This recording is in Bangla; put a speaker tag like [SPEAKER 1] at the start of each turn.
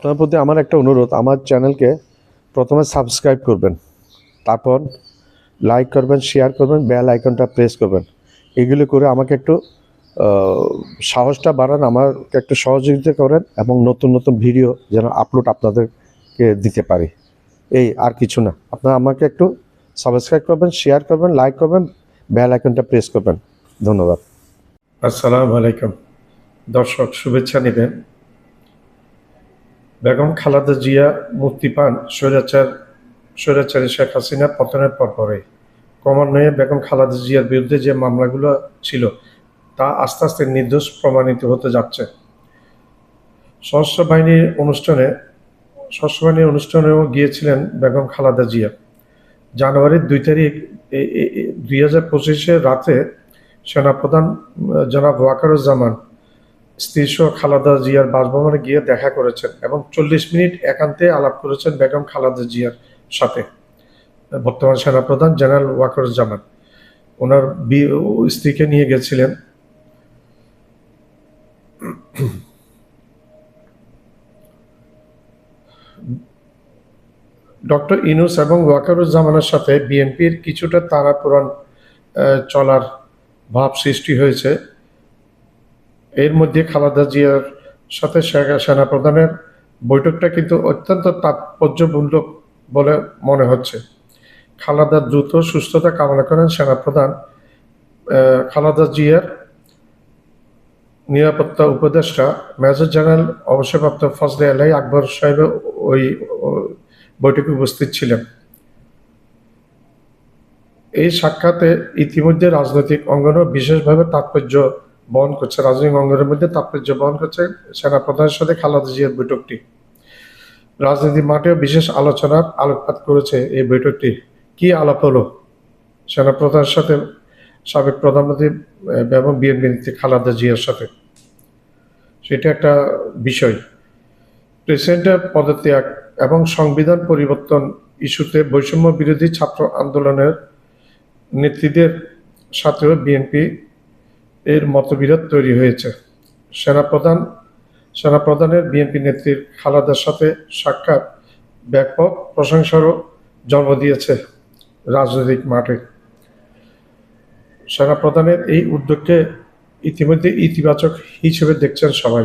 [SPEAKER 1] আপনার প্রতি আমার একটা অনুরোধ, আমার চ্যানেলকে প্রথমে সাবস্ক্রাইব করবেন, তারপর লাইক করবেন, শেয়ার করবেন, বেল আইকনটা প্রেস করবেন। এগুলো করে আমাকে একটু সাহসটা বাড়ান, আমাকে একটু সহযোগিতা করেন এবং নতুন নতুন ভিডিও যেন আপলোড আপনাদেরকে দিতে পারি। এই আর কিছু না, আপনারা আমাকে একটু সাবস্ক্রাইব করবেন, শেয়ার করবেন, লাইক করবেন, বেল আইকনটা প্রেস করবেন। ধন্যবাদ। আসসালামু আলাইকুম। দর্শক, শুভেচ্ছা নেবেন। বেগম খালাদা জিয়া মুক্তি পান স্বৈরাচার, স্বৈরাচারী শেখ হাসিনা পতনের পরপরে ক্রমান্বয়ে বেগম খালাদা জিয়ার বিরুদ্ধে যে মামলাগুলো ছিল, তা আস্তে আস্তে নির্দোষ প্রমাণিত হতে যাচ্ছে। সশস্ত্র বাহিনীর অনুষ্ঠানে সশস্ত্র বাহিনীর অনুষ্ঠানেও গিয়েছিলেন বেগম খালাদা জিয়া। জানুয়ারির দুই তারিখ দুই হাজার পঁচিশে রাতে সেনাপ্রধান, জনাব ওয়াকারুজ্জামান স্ত্রী সহ খালেদা জিয়ার বাসভবনে গিয়ে দেখা করেছেন এবং চল্লিশ মিনিট একান্তে আলাপ করেছেন বেগম খালেদা জিয়ার সাথে। বর্তমান সেনাপ্রধান জেনারেল ওয়াকারুজ্জামান। ওনার বি- স্ত্রীকে নিয়ে গেছিলেন। ডক্টর ইনুস এবং ওয়াকারুজ্জামানের সাথে বিএনপির কিছুটা তারাপুরাণ আহ, চলার ভাব সৃষ্টি হয়েছে। এর মধ্যে খালেদা জিয়ার সাথে সেনাপ্রধানের বৈঠকটা কিন্তু অত্যন্ত তাৎপর্যমূলক বলে মনে হচ্ছে। খালেদার দ্রুত সুস্থতা কামনা করেন সেনাপ্রধান খালেদা জিয়ার নিরাপত্তা উপদেষ্টা, মেজর জেনারেল অবসরপ্রাপ্ত ফজলে আলাই আকবর সাহেব ওই বৈঠকে উপস্থিত ছিলেন। এই সাক্ষাতে ইতিমধ্যে রাজনৈতিক অঙ্গনও বিশেষভাবে তাৎপর্য বহন করছে রাজনৈতিক অঙ্গনের মধ্যে তাৎপর্য বহন করছে সেনাপ্রধানের সাথে খালেদা জিয়ার বৈঠকটি। রাজনীতি মাঠেও বিশেষ আলোচনার আলোকপাত করেছে এই বৈঠকটি। কি আলাপ হলো? সেনাপ্রধানের সাথে সাবেক প্রধানমন্ত্রী এবং বিএনপি নেত্রী খালেদা জিয়ার সাথে। সেটা একটা বিষয়। প্রেসিডেন্টের পদত্যাগ এবং সংবিধান পরিবর্তন ইস্যুতে বৈষম্য বিরোধী ছাত্র আন্দোলনের নেত্রীদের সাথেও বিএনপি এর মতবিরোধ তৈরি হয়েছে। সেনাপ্রধান, সেনাপ্রধানের বিএনপি নেত্রীর খালাদার সাথে সাক্ষাৎ, ব্যাপক প্রশংসারও জন্ম দিয়েছে রাজনৈতিক মাঠে। সেনাপ্রধানের এই উদ্যোগকে ইতিমধ্যে ইতিবাচক হিসেবে দেখছেন সবাই।